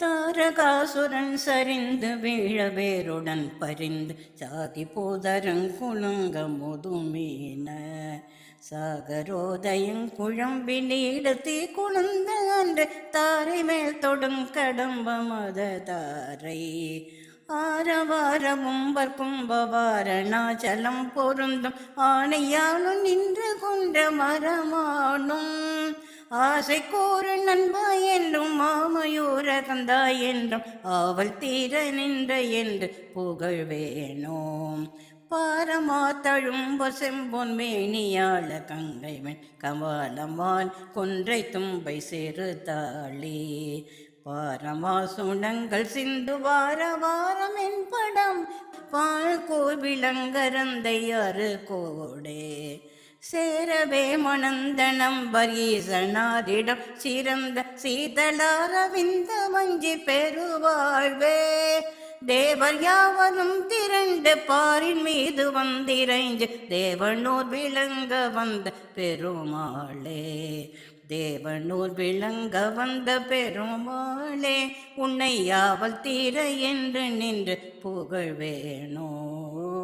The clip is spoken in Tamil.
தாரகாசுரன் சரிந்து வீழ வேருடன் பரிந்து சாதி போதரங்குழுங்க முதுமீன. சாகரோதயம் குழம்பி நீடத்தி குழந்த அன்று தாரை மேல் தொடும் கடம்ப மத தாரை ஆரவாரமும் கும்பவாரணாச்சலம் பொருந்தும் ஆணையாலும் நின்று கொண்ட மரமானும் ஆசை கூறு நண்பா என்றும் மாமயூர கந்தா என்றும் ஆவல் தீர நின்ற என்று புகழ் வேணோம். பாரமா தழும்ப செம்பொன் மேனியாள கங்கைவன் கவாலமான் கொன்றை தும்பை சிறு தாளி. பாரமா சுணங்கள் சிந்து வார வாரம் என் படம் பால் கோவிலங்கரந்தை அரு கோடே. சேரவே மணந்தனம் பரீசனாரிடம் சிறந்த சீதளாரவிந்த மஞ்சி பெருவாழ்வே. தேவர் யாவரும் திரண்டு பாரின் மீது வந்திரைஞ்சு தேவனூர் விளங்க வந்த பெருமாளே. தேவனூர் விளங்க வந்த பெருமாளே உன்னை யாவல் தீர என்று நின்று புகழ் வேணும்